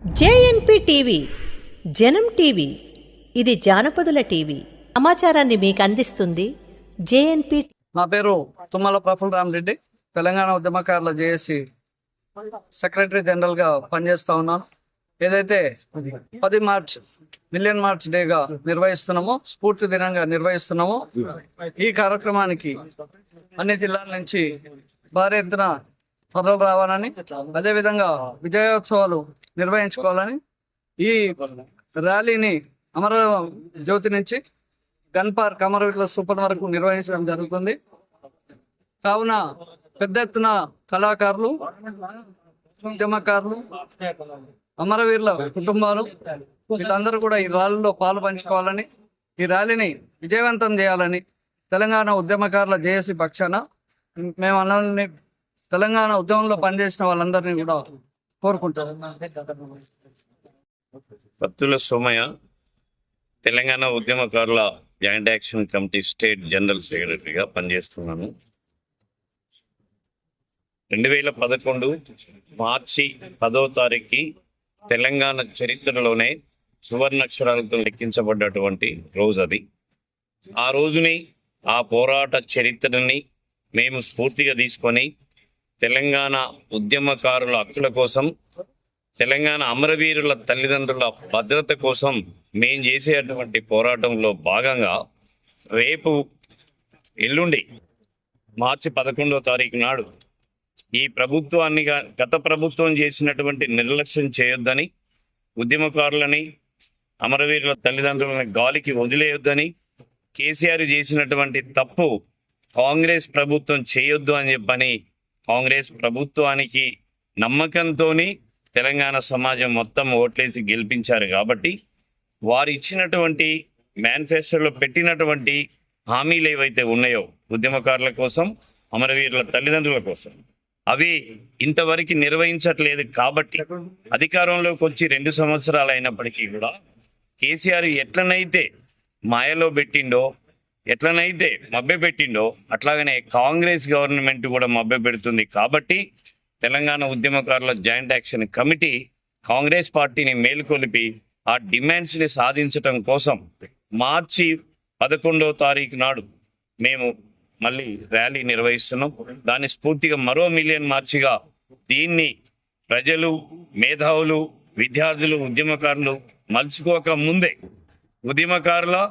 JNP TV జనం TV ఇది జానపదుల TV. సమాచారాన్ని మీకు అందిస్తుంది జేఎన్పి నా పేరు తుమ్మల ప్రఫుల్ రామరెడ్డి. తెలంగాణ ఉద్యమకారుల జేఏసి సెక్రటరీ జనరల్గా పనిచేస్తూ ఉన్నాను. ఏదైతే పది మార్చ్ మిలియన్ మార్చ్ డేగా నిర్వహిస్తున్నామో స్ఫూర్తి దినంగా నిర్వహిస్తున్నామో ఈ కార్యక్రమానికి అన్ని జిల్లాల నుంచి భారీ ఎత్తున తరలి రావాలని అదేవిధంగా విజయోత్సవాలు నిర్వహించుకోవాలని ఈ ర్యాలీని అమర జ్యోతి నుంచి గన్ పార్క్ అమరవీరుల సూపర్ వరకు నిర్వహించడం జరుగుతుంది. కావున పెద్ద ఎత్తున కళాకారులు ఉద్యమకారులు అమరవీరుల కుటుంబాలు వీళ్ళందరూ కూడా ఈ ర్యాలీలో పాలు పంచుకోవాలని ఈ ర్యాలీని విజయవంతం చేయాలని తెలంగాణ ఉద్యమకారుల జేఏసీ పక్షాన మేము అందరినీ తెలంగాణ ఉద్యమంలో పనిచేసిన వాళ్ళందరినీ కూడా పత్తుల సోమయ్య తెలంగాణ ఉద్యమకారుల joint action committee state general సెక్రటరీగా పనిచేస్తున్నాను. రెండు వేల పదకొండు మార్చి పదో తారీఖుకి తెలంగాణ చరిత్రలోనే సువర్ణాక్షరాలతో లెక్కించబడ్డటువంటి రోజు అది. ఆ రోజుని ఆ పోరాట చరిత్రని మేము స్ఫూర్తిగా తీసుకొని తెలంగాణ ఉద్యమకారుల హక్కుల కోసం తెలంగాణ అమరవీరుల తల్లిదండ్రుల భద్రత కోసం మేం చేసేటువంటి పోరాటంలో భాగంగా రేపు ఎల్లుండి మార్చి పదకొండో తారీఖు నాడు ఈ ప్రభుత్వాన్ని గత ప్రభుత్వం చేసినటువంటి నిర్లక్ష్యం చేయొద్దని ఉద్యమకారులని అమరవీరుల తల్లిదండ్రులని గాలికి వదిలేయొద్దని కేసీఆర్ చేసినటువంటి తప్పు కాంగ్రెస్ ప్రభుత్వం చేయొద్దు అని చెప్పని కాంగ్రెస్ ప్రభుత్వానికి నమ్మకంతోని తెలంగాణ సమాజం మొత్తం ఓట్లేసి గెలిపించారు కాబట్టి వారు ఇచ్చినటువంటి మేనిఫెస్టోలో పెట్టినటువంటి హామీలు ఏవైతే ఉన్నాయో ఉద్యమకారుల కోసం అమరవీరుల తల్లిదండ్రుల కోసం అవి ఇంతవరకు నిర్వహించట్లేదు కాబట్టి అధికారంలోకి వచ్చి రెండు సంవత్సరాలు అయినప్పటికీ కూడా కేసీఆర్ ఎట్లనైతే మాయలో పెట్టిండో ఎట్లనైతే మభ్య పెట్టిండో అట్లాగనే కాంగ్రెస్ గవర్నమెంట్ కూడా మభ్య పెడుతుంది కాబట్టి తెలంగాణ ఉద్యమకారుల జాయింట్ యాక్షన్ కమిటీ కాంగ్రెస్ పార్టీని మేలుకొలిపి ఆ డిమాండ్స్ని సాధించటం కోసం మార్చి పదకొండో తారీఖు నాడు మేము మళ్ళీ ర్యాలీ నిర్వహిస్తున్నాం. దాన్ని స్ఫూర్తిగా మరో మిలియన్ మార్చిగా దీన్ని ప్రజలు మేధావులు విద్యార్థులు ఉద్యమకారులు మలుచుకోక ముందే ఉద్యమకారుల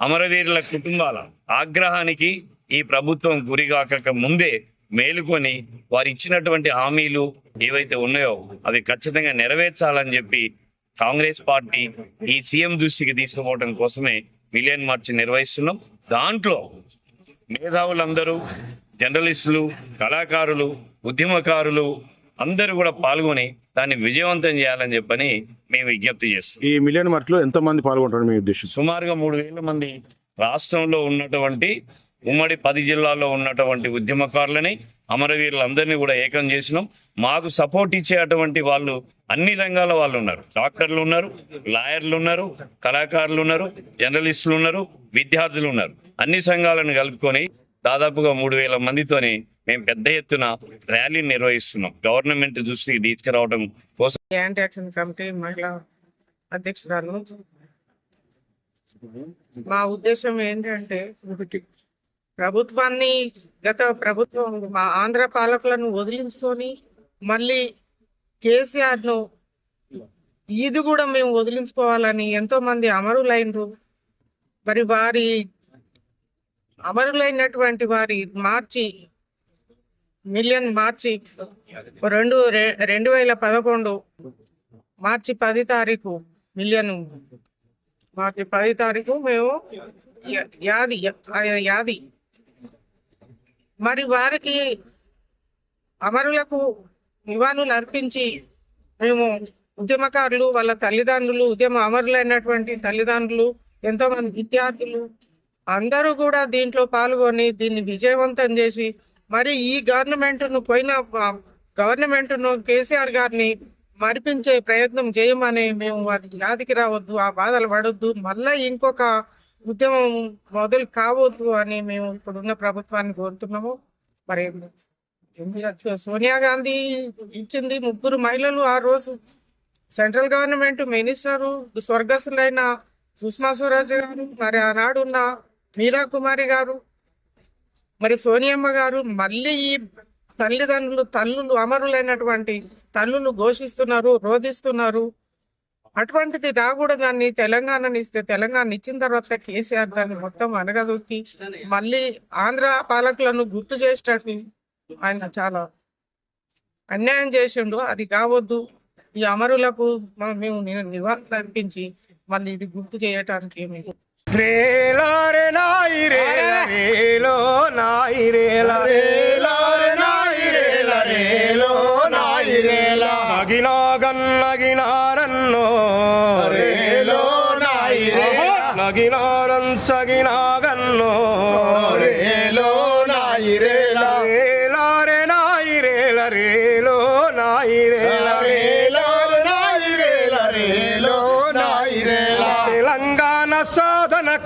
అమరవీరుల కుటుంబాల ఆగ్రహానికి ఈ ప్రభుత్వం గురిగాక ముందే మేలుకొని వారు ఇచ్చినటువంటి హామీలు ఏవైతే ఉన్నాయో అవి ఖచ్చితంగా నెరవేర్చాలని చెప్పి కాంగ్రెస్ పార్టీ ఈ సీఎం దృష్టికి తీసుకుపోవడం కోసమే మిలియన్ మార్చ్ నిర్వహిస్తున్నాం. దాంట్లో మేధావులందరూ జర్నలిస్టులు కళాకారులు ఉద్యమకారులు అందరూ కూడా పాల్గొని దాన్ని విజయవంతం చేయాలని చెప్పని మేము విజ్ఞప్తి చేస్తున్నాం. ఈ మిలియన్ మార్ట్లో ఎంత మంది పాల్గొంటారని మీ ఉద్దేశం? సుమారుగా మూడు వేల మంది రాష్ట్రంలో ఉన్నటువంటి ఉమ్మడి పది జిల్లాల్లో ఉన్నటువంటి ఉద్యమకారులని అమరవీరులందరినీ కూడా ఏకం చేసినాం. మాకు సపోర్ట్ ఇచ్చేటువంటి వాళ్ళు అన్ని రంగాల వాళ్ళు ఉన్నారు. డాక్టర్లు ఉన్నారు లాయర్లు ఉన్నారు కళాకారులు ఉన్నారు జర్నలిస్టులు ఉన్నారు విద్యార్థులు ఉన్నారు. అన్ని సంఘాలను కలుపుకొని దాదాపుగా మూడు వేల మందితోని మేము పెద్ద ఎత్తున ర్యాలీ నిర్వహిస్తున్నాం. గవర్నమెంట్ దృష్టికి తీసుకురావడం కోసం యాంటీ యాక్షన్ కమిటీ మహిళా అధ్యక్షురాలు. మా ఉద్దేశం ఏంటంటే ప్రభుత్వాన్ని గత ప్రభుత్వం మా ఆంధ్ర పాలకులను వదిలించుకొని మళ్ళీ కేసీఆర్ను ఇది కూడా మేము వదిలించుకోవాలని ఎంతో మంది అమరులైనరు. మరి వారి అమరులైనటువంటి వారి మార్చి మిలియన్ మార్చి రెండు రెండు వేల పదకొండు మార్చి పది తారీఖు మిలియన్ మార్చి పది తారీఖు మేము యాది యాది. మరి వారికి అమరులకు నివాళులు అర్పించి మేము ఉద్యమకారులు వాళ్ళ తల్లిదండ్రులు ఉద్యమ అమరులైనటువంటి తల్లిదండ్రులు ఎంతోమంది విద్యార్థులు అందరూ కూడా దీంట్లో పాల్గొని దీన్ని విజయవంతం చేసి మరి ఈ గవర్నమెంట్ను పోయిన గవర్నమెంట్ను కేసీఆర్ గారిని మరిపించే ప్రయత్నం చేయమని మేము అది యాదికి రావద్దు ఆ బాధలు పడొద్దు మళ్ళా ఇంకొక ఉద్యమం మొదలు కావద్దు అని మేము ఇప్పుడున్న ప్రభుత్వాన్ని కోరుతున్నాము. మరి సోనియా గాంధీ ఇచ్చింది ముగ్గురు మహిళలు ఆ రోజు. సెంట్రల్ గవర్నమెంట్ మినిస్టరు స్వర్గస్థులైన సుష్మా స్వరాజ్ గారు మరి ఆనాడున్న మీరా కుమారి గారు. మరి సోనియమ్మ గారు మళ్ళీ ఈ తల్లిదండ్రులు తల్లులు అమరులైనటువంటి తల్లులు ఘోషిస్తున్నారు రోధిస్తున్నారు. అటువంటిది రాకూడదాన్ని తెలంగాణని ఇస్తే తెలంగాణ ఇచ్చిన తర్వాత కేసీఆర్ దాన్ని మొత్తం అనగదొక్కి మళ్ళీ ఆంధ్ర పాలకులను గుర్తు చేసేటట్టు ఆయన చాలా అన్యాయం చేసిండు. అది కావద్దు. ఈ అమరులకు మేము ని- నివాళులు అర్పించి మళ్ళీ ఇది గుర్తు చేయటానికి మేము రేలా రేలో నాయి రేల రేలా రే నాయి రేల రేలో నాయి రేల సగినా గన్నగినారన్నో రేలో నాయి రేల నగినారన్ సగినా గన్నో రేలో నాయి రేల రేలా రే నాయి రేల రేలో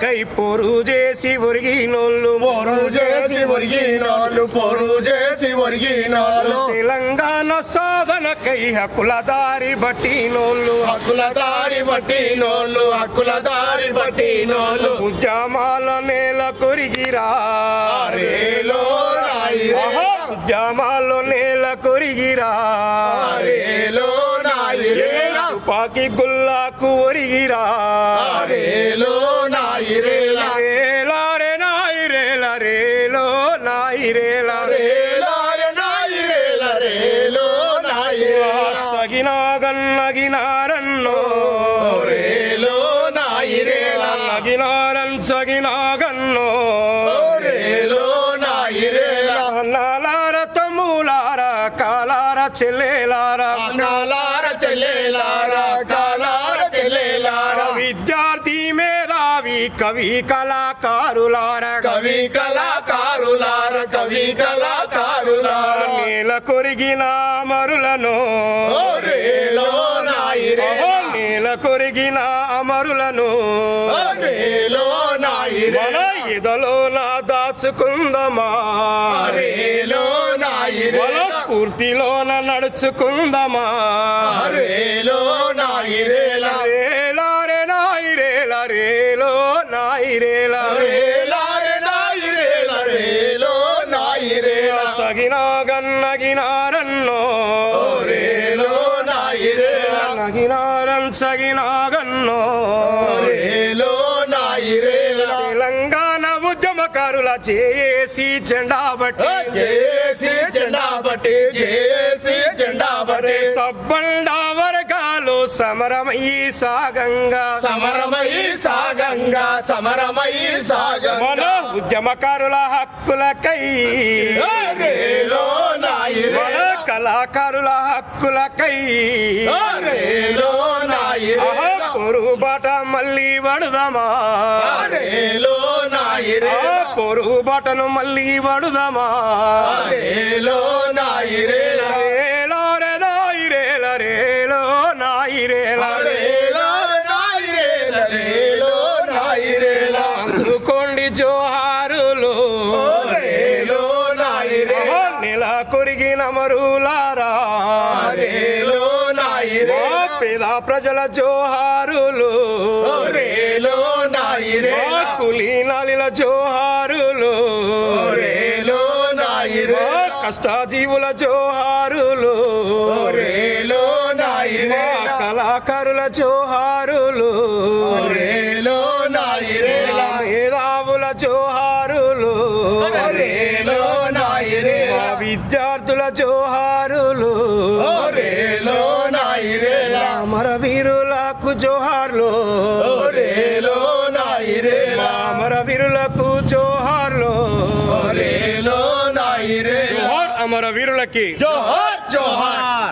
సాధనకై పొరు చేసి ఒరిగినోళ్ళు. పొరు చేసి ఒరిగినోళ్ళు పొరు చేసి ఒరిగినోళ్ళు. తెలంగాణ సాధనకై హక్కుల దారి బట్టినోళ్ళు. హక్కుల దారి బట్టినోళ్ళు హక్కుల దారి బట్టినోళ్ళు. ఉద్యమాల నేల కొరిగిరా. రేలో నేల కొరిగిరా. రేలో తుపాకి గుల్లాకు ఒరిగిరా. రేలో నాయిరేల రేలా రే నాయిరేల రేలో రేలా రే నాయిరేల రేలో నాయిరేల సగినా గన్నగినారన్నో రేలో నాయిరేల నగినారన్ సగినా గన్నో. రేలో నాలార తమ్ములార కాలార చెల్లెలారా. కవి కళాకారులార. కవి కళాకారులార కవి కళాకారులార. నేల కొరిగిన అమరులను. నేల కొరిగిన అమరులను. మన ఎదలో నా దాచుకుందమా. స్ఫూర్తిలోన నడుచుకుందమా. రేలో రేలా నాయిరేల. రేలా రే నాయిరేల రేలో నాయిరేల. సగినా గన్నగినారన్నో రేలో నాయిరేల. నగినారన్ సగినా గన్నో. రేలో నాయిరేల. తెలంగాణ ఉద్యమకారుల చేసి జెండా బట్టి. చేసి జెండా బట్టి చేసి జెండా బట్టి. సబ్బండా వర్గాలు సమరమయ్యి సాగంగా సమరమయ్యి సాగంగా సమరమయ్యి సాగంగా మన ఉద్యమకారుల హక్కులకై రేలో మన కళాకారుల హక్కులకై రేలో పొరుగు బాట మళ్ళీ వడుదమా రేలో పొరుగు బాటను మళ్ళీ వడుదమా రేలో రేలో రే నాయిరేల రేలో నాయిరేల. రేలో అందుకోండి జోహారులు. నెల కొరిగిన మరులారా. పేద ప్రజల జోహారులు. రేలో నాయిరే కులీ నాలిల జోహారులు. కష్టాజీవుల జోహారులు. రేలో నాయిరే. కళాకారుల జోహారులు. రేలో నాయిరే. మేధావుల జోహారులు. రేలో నాయిరే. విద్యార్థుల జోహారులు. రేలో నాయిరే. అమర వీరులకు జోహార్లు. రేలో నాయిరే. అమర వీరులకు జోహార్లు. రేలో నాయిరే. జోహార్ అమర వీరులకి జోహార్ జోహార్.